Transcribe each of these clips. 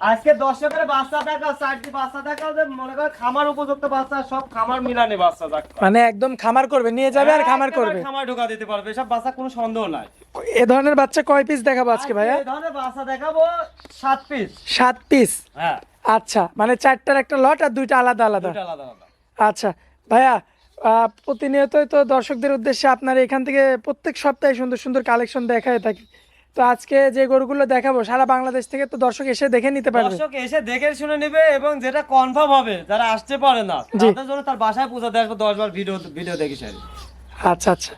আজকে দর্শকের বাচ্চা দেখাও চারটি বাচ্চা দেখাও যে মনে করো খামার উপযুক্ত বাচ্চা সব খামার মিলানে বাচ্চা মানে একদম খামার করবে নিয়ে যাবে আর খামার করবে। খামার ঢোকা দিতে পারবে এসব বাচ্চা কোনো সন্দেহ নাই। এ ধরনের বাচ্চা কয় পিস দেখাবো আজকে ভাইয়া? এই ধরনের বাচ্চা দেখাবো পিস পিস হ্যাঁ। আচ্ছা মানে চারটার একটা লট আর দুইটা আলাদা আলাদা? দুইটা আলাদা আলাদা। আচ্ছা ভাইয়া আহ, প্রতিনিয়তই তো দর্শকদের উদ্দেশ্যে আপনার এখান থেকে প্রত্যেক সপ্তাহে সুন্দর সুন্দর কালেকশন দেখায় থাকি। তো আজকে যে গরুগুলো দেখাবো সারা বাংলাদেশ থেকে তো দর্শক এসে দেখে নিতে পারবে। দর্শক এসে দেখে শুনে নেবে এবং যেটা কনফার্ম হবে যারা আসতে পারে না। তাদের জন্য তার বাসায় পৌঁছাতে আসবে দশ বার ভিডিও ভিডিও দেখে সেরে। আচ্ছা আচ্ছা।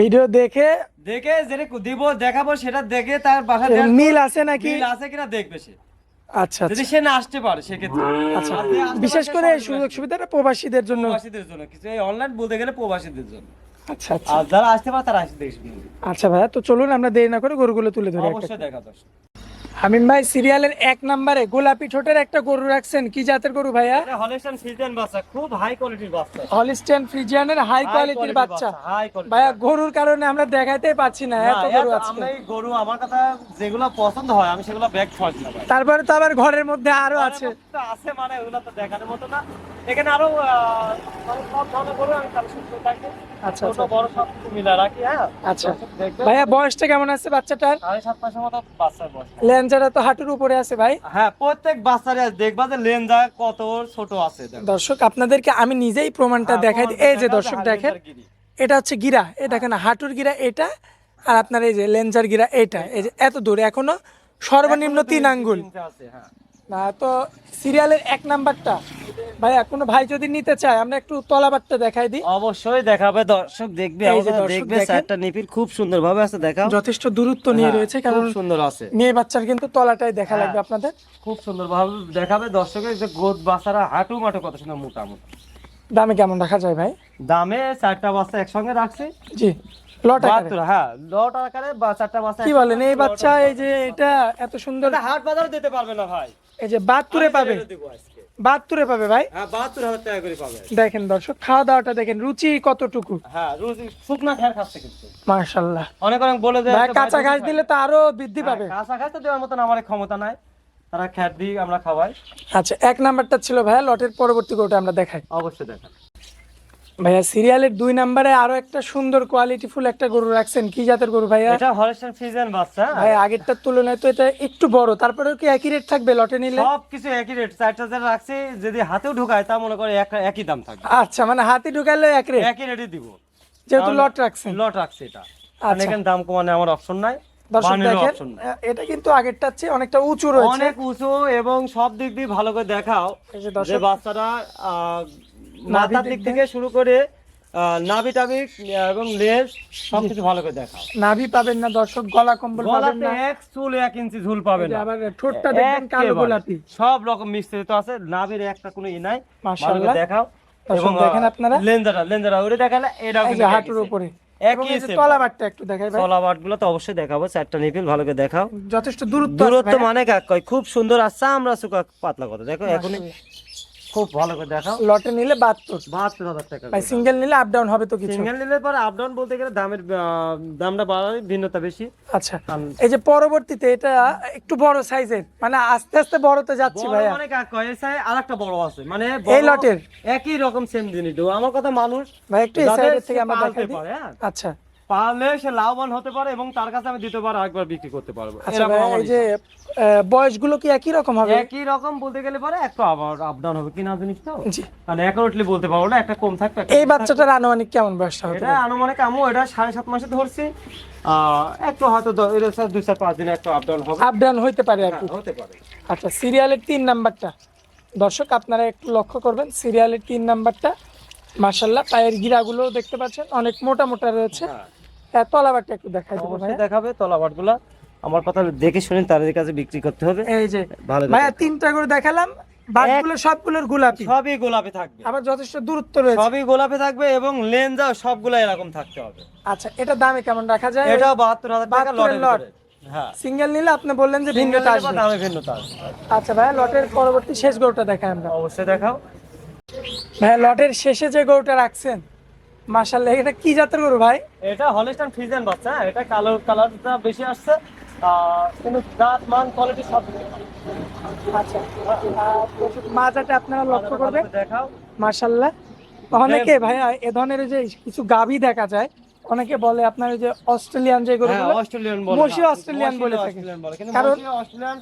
ভিডিও দেখে দেখে যেটা দিব দেখাবো সেটা দেখে তার বাসায় মিল আছে নাকি? মিল আছে কিনা দেখবে সে। আচ্ছা আচ্ছা। যদি সে না আসতে পারে সেক্ষেত্রে। আচ্ছা বিশেষ করে সুযোগ সুবিধাটা প্রবাসীদের জন্য। প্রবাসীদের জন্য কিছু এই অনলাইন বলতে গেলে প্রবাসীদের জন্য। আচ্ছা আচ্ছা। আর যারা আসতে পারে তারা আসতে দেখবে। আচ্ছা ভাইয়া তো চলুন আমরা দেরি না করে গরুগুলো তুলে ধরি অবশ্যই দেখা দর্শক হামিম ভাই সিরিয়ালের এক নম্বরে গোলাপি ঠোঁটের একটা গরু রাখছেন। কি জাতের গরু ভাইয়া? হলিস্টান ফ্রিজিয়ান বাচ্চা খুব হাই কোয়ালিটির বাচ্চা। হলিস্টেন ফ্রিজিয়ানের হাই কোয়ালিটির বাচ্চা। ভাইয়া গরুর কারণে আমরা দেখাইতেই পাচ্ছি না এত গরু আছে গরু আমার কথা যেগুলো পছন্দ হয় আমি সেগুলো ব্যাগ না তারপরে তো আবার ঘরের মধ্যে আরও আছে। আছে মানে ওগুলো তো দেখানোর মতো না। এখানে আরও সব ধরনের গরু আমি কালেকশন করে থাকি। আচ্ছা ছোট আচ্ছা। বড় সব মিলা রাখি হ্যাঁ? আচ্ছা। দর্শক ভাইয়া বয়সটা কেমন আছে বাচ্চাটার? সাড়ে সাত মাসের মতো বাচ্চার বয়স। লেন্সাটা তো হাঁটুর উপরে আছে ভাই। হ্যাঁ প্রত্যেক বাচ্চারে দেখবা যে লেনজা কত ছোট আছে দর্শক আপনাদেরকে আমি নিজেই প্রমাণটা হ্যাঁ, দেখাই দিই। এই যে দর্শক দেখেন এটা হচ্ছে গিরা। এই দেখেন হাঁটুর গিরা এটা আর আপনার এই যে লেন্সার গিরা এটা। এই যে এত দূর এখনও সর্বনিম্ন তিন আঙ্গুল। হ্যাঁ। না তো সিরিয়ালের এক নাম্বারটা। ভাইয়া কোনো ভাই যদি নিতে চায় আমরা একটু তলাবারটা দেখাই দিই। অবশ্যই দেখাবে দর্শক দেখবে দেখবে। চারটা নিপিল খুব সুন্দর ভাবে আছে দেখাও। যথেষ্ট দূরত্ব নিয়ে হ্যাঁ, রয়েছে কারণ সুন্দর আছে। মেয়ে বাচ্চার কিন্তু তলাটাই দেখা লাগবে হ্যাঁ। আপনাদের। খুব সুন্দর ভাবে দেখাবে দর্শকের যে গোদ বাচ্চারা হাঁটু মাটু কত সুন্দর মোটা মোটা দামে কেমন রাখা যায় ভাই? দামে চারটা বাচ্চা একসঙ্গে রাখছি। জি। লট আকারে। হ্যাঁ লট আকারে বা বাচ্চা কি বলেন এই বাচ্চা এই যে এটা এত সুন্দর হাট বাজার দিতে পারবে না ভাই। এই যে বাহাত্তরে আমি পাবে। ছেড়ে দেবো পাবে ভাই? হ্যাঁ বাহাত্তর হাজার টাকা করে পাবে। দেখেন দর্শক খাওয়া দাওয়াটা দেখেন রুচি কতটুকু? হ্যাঁ শুকনা খাচ্ছে কিন্তু। অনেক অনেক বলে দেয় ভাই কাঁচা ঘাস দিলে তো আরও বৃদ্ধি পাবে। কাঁচা ঘাস তো দেওয়ার মতন আমার ক্ষমতা নাই। তারা খ্যাট দিই আমরা খাওয়াই। আচ্ছা এক নাম্বারটা ছিল ভাই লটের পরবর্তী গরুটা আমরা দেখাই। অবশ্যই দেখা ভাইয়া সিরিয়ালের দুই নাম্বারে আরও একটা সুন্দর কোয়ালিটি ফুল একটা গরু রাখছেন। কি জাতের গরু ভাইয়া? এটা হলিস্টান ফ্রিজিয়ান বাচ্চা। ভাই আগেরটার তুলনায় তো এটা একটু বড়। তারপরেও কি একই রেট থাকবে লটে নিলে? সব কিছু একই রেট চারটা রাখছি। যদি হাতেও ঢুকায় তা মনে করে এক- একই দাম থাকবে। আচ্ছা মানে হাতি ঢুকালে এক রেট একই রেটে দিব। যেহেতু লট রাখছেন। লট রাখছি এটা। আর আচ্ছা। এখানে দাম কমানো আমার অপশন নাই। দর্শক দেখেন এটা কিন্তু আগেরটার চেয়ে অনেকটা উঁচু রয়েছে। অনেক উঁচু এবং সব দিক দিয়ে ভালো করে দেখাও যে যে বাচ্চারা আহ, মাথার দিক থেকে শুরু করে নাভি টাভি এবং লেজ সবকিছু ভালো করে দেখাও। নাভি পাবেন না দর্শক গলা কম্বল পাবেন না। এক চুল এক ইঞ্চি ঝুল পাবে এই যে না। আবার ঠোঁটটা কালো গোলাপি। সব রকম মিশ্রিত আছে নাভির একটা কোনো ই নাই। মাশাআল্লাহ। দেখাও। এবং দেখেন আপনারা। লেঞ্জারা লেঞ্জারা ওরে দেখালে এটাও কিন্তু হাঁটুর উপরে। মানে খুব সুন্দর আসছে আমরা সুকা পাতলা কথা। দেখো এখনই খুব ভালো করে দেখাও। লটে নিলে বাহাত্তর। বাহাত্তর হাজার টাকা ভাই সিঙ্গেল নিলে আপ ডাউন হবে তো কিছু। সিঙ্গেল নিলে পরে আপ ডাউন বলতে গেলে দামের দামটা বাড়াবে ভিন্নতা বেশি। আচ্ছা। এই যে পরবর্তীতে এটা একটু বড় সাইজের মানে আস্তে আস্তে বড়তে যাচ্ছি ভাইয়া। মানে কাক কয়? এর চাই আরেকটা বড় আছে। মানে এই লটের? একই রকম সেম জিনিস আমার কথা মানুষ ভাই একটু এই সাইডের থেকে আমরা দেখাই হ্যাঁ। আচ্ছা। পারলে সে লাভবান হতে পারে এবং তার কাছে আমি দ্বিতীয়বার আরেকবার বিক্রি করতে পারব। আচ্ছা এই যে বয়সগুলো কি একই রকম হবে? একই রকম বলতে গেলে পরে একটু আবার আপ ডাউন হবে। কিনা জিনিস তো? মানে অ্যাকুরেটলি বলতে পারব না একটা কম থাকবে এই বাচ্চাটার আনুমানিক কেমন বয়সটা হতে এটা আনুমানিক আমু এটা সাড়ে সাত মাসে ধরছি। একটু হয়তো এর সাথে দুই চার পাঁচ দিনে একটু আপ ডাউন হবে। আপ ডাউন হইতে পারে আর হতে পারে। আচ্ছা সিরিয়ালের তিন নাম্বারটা দর্শক আপনারা একটু লক্ষ্য করবেন সিরিয়ালের তিন নাম্বারটা মার্শাল্লাহ পায়ের গিরাগুলো দেখতে পাচ্ছেন অনেক মোটা মোটা রয়েছে। হ্যাঁ। হ্যাঁ, তলাবারটা একটু দেখাই দেবো ভাইয়া। দেখাবে তলাবাটগুলা আমার কথা দেখে শুনে তাদের কাছে বিক্রি করতে হবে। এই যে ভালো ভাইয়া তিনটা করে দেখালাম বাটগুলো সবগুলোর গোলাপি। সবই গোলাপি থাকবে। আবার যথেষ্ট দূরত্ব রয়েছে। সবই গোলাপি থাকবে এবং লেন্সা সবগুলো এরকম থাকতে হবে। আচ্ছা এটা দামে কেমন রাখা যায়? এটা বাহাত্তর হাজার টাকা লট। হ্যাঁ। সিঙ্গেল নিলে আপনি বললেন যে ভিন্নতা আসবে। দামে ভিন্নতা আসবে। আচ্ছা ভাইয়া লটের পরবর্তী শেষ গরুটা দেখাই আমরা। অবশ্যই দেখাও। ভাইয়া লটের শেষে যে গরুটা রাখছেন মাশাল্লাহ এটা কি জাতের গরু ভাই এটা হলিস্টান ফ্রিজেন বাচ্চা হ্যাঁ? এটা কালো কালারটা বেশি আসছে কিন্তু দাঁত মান কোয়ালিটি সব আচ্ছা মাজাটা আপনারা লক্ষ্য করবেন দেখাও মার্শাল্লাহ অনেকে ভাইয়া এ ধরনের যে কিছু গাভী দেখা যায় অনেকে বলে আপনার যে অস্ট্রেলিয়ান যে হ্যাঁ গরুগুলো অস্ট্রেলিয়ান বলে অস্ট্রেলিয়ান বলে থাকে। অস্ট্রেলিয়ান বলে কিন্তু কারণ- অস্ট্রেলিয়ান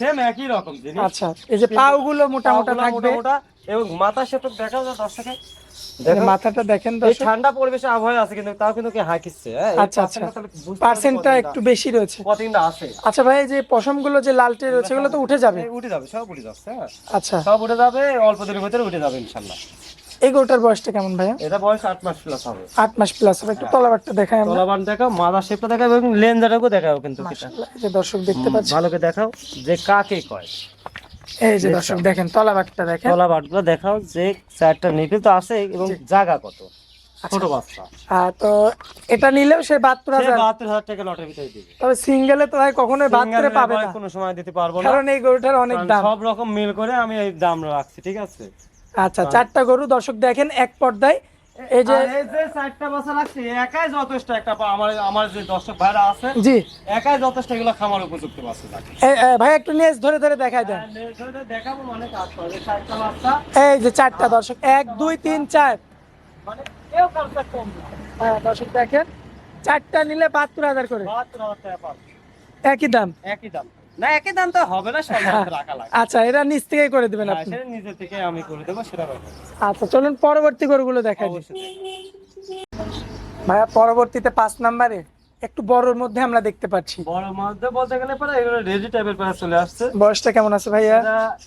সেম একই রকম জিনিস। আচ্ছা এই যে পাগুলো মোটা মোটা থাকবে? মোটা এবং মাথার সাথে দেখাও যায় দর্শকে। মাথাটা দেখেন এই ঠান্ডা পরিবেশে আবহাওয়া আছে কিন্তু তাও কিন্তু কি হাঁকিচ্ছে হ্যাঁ? আচ্ছা, আচ্ছা। পার্সেন্টটা একটু বেশি রয়েছে। কতদিনটা আছে। আচ্ছা ভাই যে পশমগুলো যে লালটে রয়েছে এগুলো তো উঠে যাবে? উঠে যাবে সব উঠে যাচ্ছে হ্যাঁ। আচ্ছা। সব উঠে যাবে অল্প দিনের ভিতরে উঠে যাবে ইনশাল্লাহ এই গরুটার বয়সটা কেমন ভাইয়া? এটা বয়স মাস প্লাস হবে। মাস প্লাস হবে। একটু তলাবারটা দেখাই আমরা। তলাবান দেখাও মাদার শেপটা দেখাও এবং লেন্সটাকেও দেখাও কিন্তু এই যে দর্শক দেখতে পাচ্ছি ভালো করে দেখাও যে কাকে কয়। এই যে দর্শক দেখেন তলাবারটা দেখেন। তলা বাটগুলো দেখাও যে চারটা নিপিল তো আছে এবং জায়গা কত। ছোট বাচ্চা। আর তো এটা নিলেও সে বাহাত্তর হাজার। বাহাত্তর হাজার টাকা লটের ভিতরে দিবে। তবে সিঙ্গেলে তো ভাই কখনোই বাহাত্তরে পাবে না। কোনো সময় দিতে পারব না। কারণ এই গরুটার অনেক দাম। সব রকম মিল করে আমি এই দাম রাখছি ঠিক আছে? আচ্ছা চারটা গরু দর্শক দেখেন এক পর্দায়। এই যে এই যে চারটা বাচ্চা রাখছি একাই যথেষ্ট একটা আমার আমার যে দর্শক ভাইরা আছে জি। একাই যথেষ্ট এগুলো খামার উপযুক্ত বাচ্চা ভাই একটু নিয়ে ধরে ধরে দেখাই দেন। দেখাবো মানে এই যে চারটা দর্শক এক দুই তিন চার। মানে হ্যাঁ দর্শক দেখেন চারটা নিলে বাহাত্তর হাজার করে। একই দাম। একই দাম। না একই দাম তো হবে না রাখা লাগে আচ্ছা নিচ থেকেই করে দিবেন হ্যাঁ, আপনি। সেটা নিজে থেকে আমি করে দেবো সেটা। আচ্ছা চলুন পরবর্তী গরুগুলো ভাইয়া পরবর্তীতে পাঁচ নাম্বারে একটু বড়র মধ্যে আমরা দেখতে পাচ্ছি। বড় মধ্যে বলতে গেলে পরে এগুলো রেডি টাইপের প্রায় চলে আসছে। বয়সটা কেমন আছে ভাইয়া?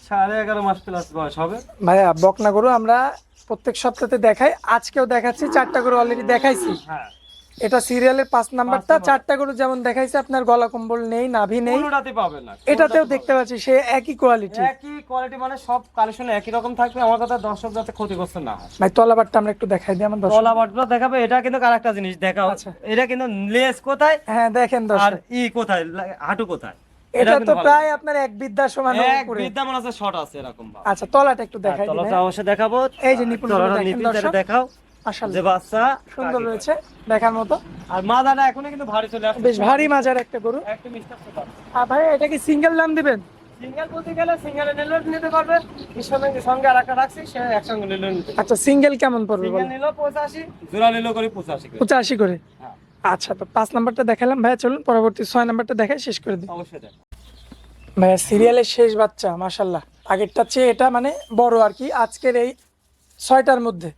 সাড়ে এগারো মাস প্লাস বয়স হবে। ভাইয়া বকনা গরু আমরা প্রত্যেক সপ্তাহে দেখাই। আজকেও দেখাচ্ছি চারটা গরু অলরেডি দেখাইছি। হ্যাঁ। এটা সিরিয়ালের পাঁচ নাম্বারটা নাম্বার। চারটা গরু যেমন দেখাইছে আপনার গলা কম্বল নেই নাভি নেই। কোনোটাতে পাবে না। এটাতেও দেখতে পাচ্ছি সে একই কোয়ালিটি একই কোয়ালিটি মানে সব কালেকশন একই রকম থাকবে। আমার কথা দর্শক যাতে ক্ষতিগ্রস্ত না হয়। ভাই তলাবারটা আমরা একটু দেখাই দিই আমার দর্শক। তলা বাটগুলো দেখাবে এটা কিন্তু আরেকটা জিনিস দেখাও। আচ্ছা। এটা কিন্তু লেস কোথায়? হ্যাঁ দেখেন দর্শক। আর ই কোথায়? হাঁটু কোথায়? এটা তো প্রায় আপনার এক বিদ্যার সমান এক বিদ্যা মনে আছে শর্ট আছে এরকম। আচ্ছা তলাটা একটু হ্যাঁ, দেখাই তলাটা অবশ্যই দেখাবো। এই যে দেখেন দেখাও। যে বাচ্চা সুন্দর রয়েছে দেখার মতো। আর মাদাটা এখনও কিন্তু ভারী চলে আসছে। বেশ ভারী মাজার একটা গরু। আর ভাই এটা কি সিঙ্গেল দাম দিবেন? সিঙ্গেল বলতে গেলে সিঙ্গেলে নিলেও নিতে পারবে। সঙ্গে সঙ্গে আর একটা রাখছি সে একসঙ্গে নিলেও আচ্ছা সিঙ্গেল কেমন পড়বে সিঙ্গেল বলেন? পঁচাশি জোড়া করে পঁচাশি পঁচাশি করে? হ্যাঁ। আচ্ছা তো পাঁচ নাম্বারটা দেখালাম। ভাইয়া চলুন পরবর্তী ছয় নাম্বারটা দেখাই শেষ করে দিই। অবশ্যই ভাইয়া সিরিয়ালের শেষ বাচ্চা মাশাল্লাহ আগেরটা চেয়ে এটা মানে বড় আর কি। আজকের এই ছয়টার মধ্যে।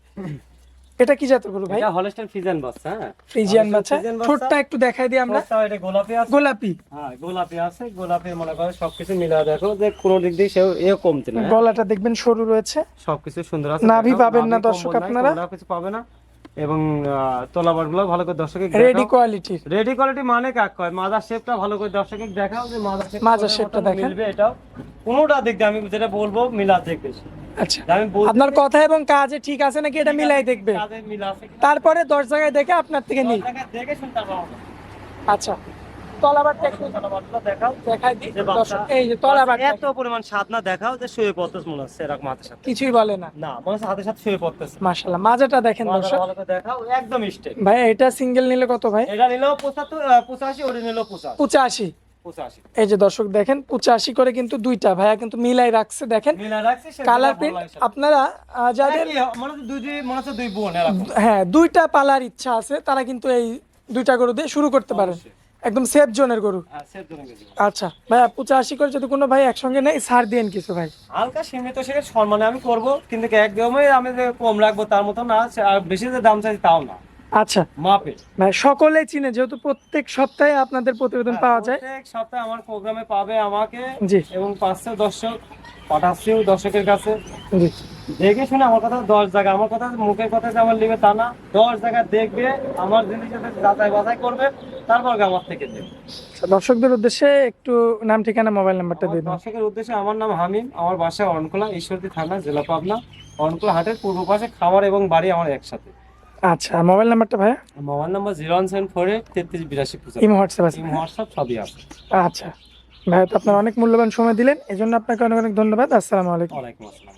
এটা কি জাতের গরু ভাই? এটা হলস্টাইন ফিজিয়ান বাচ্চা হ্যাঁ। ফ্রিজিয়ান বাচ্চা? ফ্রিজিয়ান ঠোঁটটা একটু দেখাই দিই আমরা। এটা গোলাপি আছে। গোলাপি? হ্যাঁ গোলাপি আছে। গোলাপি মনে করো সবকিছু মিলা দেখো যে কোনো দিক দিয়ে সেও এও কমতে না হ্যাঁ? গলাটা দেখবেন সরু রয়েছে। সবকিছু সুন্দর আছে। নাভি পাবেন না দর্শক আপনারা? কিছু পাবে না। এবং তোলাবারগুলো ভালো করে দর্শকে রেডি কোয়ালিটি রেডি কোয়ালিটি মানে কাক কয়? মাদার শেপটা ভালো করে দর্শকে দেখাও যে মাদার শেপ মাদার শেপটা দেখেন। মিলবে এটাও। কোনোটা দিক দিয়ে আমি যেটা বলব মিলা দেখবে আচ্ছা। আপনার কথা এবং কাজে ঠিক আছে নাকি এটা মিলাই দেখবে? তারপরে দশ জায়গায় দেখে আপনার থেকে নিই। শুনতে আচ্ছা। তলাবারটা একটু দেখাও দেখাই দিই। যে বাচ্চা- দর্শক, এই যে এত পরিমাণ স্বাদ না দেখাও যে শুয়ে পড়তেছে মনে হচ্ছে এরকম হাতের সাথে। কিছুই বলে না। না মনে হচ্ছে হাতের সাথে শুয়ে পড়তেছে। মাজাটা দেখেন দর্শক। ভালো করে দেখাও একদম স্টেট ভাই এটা সিঙ্গেল নিলে কত ভাই? এটা ওটা এই যে দর্শক দেখেন পঁচাশি করে কিন্তু দুইটা। ভাইয়া কিন্তু মিলাই রাখছে দেখেন। সেটা কালার প্রিন্ট আপনারা যাদের হ্যাঁ দুইটা পালার ইচ্ছা আছে তারা কিন্তু এই দুইটা গরু দিয়ে শুরু করতে পারেন একদম সেফ জোনের গরু। হ্যাঁ, সেট জন্য গেছি। আচ্ছা ভাইয়া পঁচাশি করে যদি কোনো ভাই একসঙ্গে নেই ছাড় দিয়েন কিছু ভাই। হালকা সীমিত সে সম্মানে আমি করব কিন্তু একদমই আমি যে কম রাখব তার মতো না আর বেশি যে দাম চাই তাও না। আচ্ছা। মাপে ভাই সকলে চিনে যেহেতু প্রত্যেক সপ্তাহে আপনাদের প্রতিবেদন পাওয়া যায়। প্রত্যেক সপ্তাহে আমার প্রোগ্রামে পাবে আমাকে জি। এবং পাঁচশো দর্শক পাঠাচ্ছিও দর্শকের কাছে। জি। দেখে শুনে আমার কথা দশ জায়গা আমার কথা মুখের কথা যে আমার লিবে তা না। দশ জায়গা দেখবে আমার জিনিস যাতে যাচাই বাছাই করবে তারপর আমার থেকে দেখবে আচ্ছা, দর্শকদের উদ্দেশ্যে একটু নাম ঠিকানা মোবাইল নাম্বারটা দিয়ে দিন। দর্শকের উদ্দেশ্যে আমার নাম হামিম আমার বাসা অরণকোলা ঈশ্বরদী থানা জেলা পাবনা অরণকোলা হাটের পূর্ব পাশে খামার এবং বাড়ি আমার একসাথে। আচ্ছা মোবাইল নাম্বারটা ভাইয়া? Mobile number zero one seven four eight তেত্রিশ বিরাশি ইম হোয়াটসঅ্যাপ আছে। হোয়াটসঅ্যাপ সবই আছে। আচ্ছা ভাইয়া তো আপনার অনেক মূল্যবান সময় দিলেন এই জন্য আপনাকে অনেক অনেক ধন্যবাদ। আসসালামু আলাইকুম। ওয়ালাইকুম আসসালাম।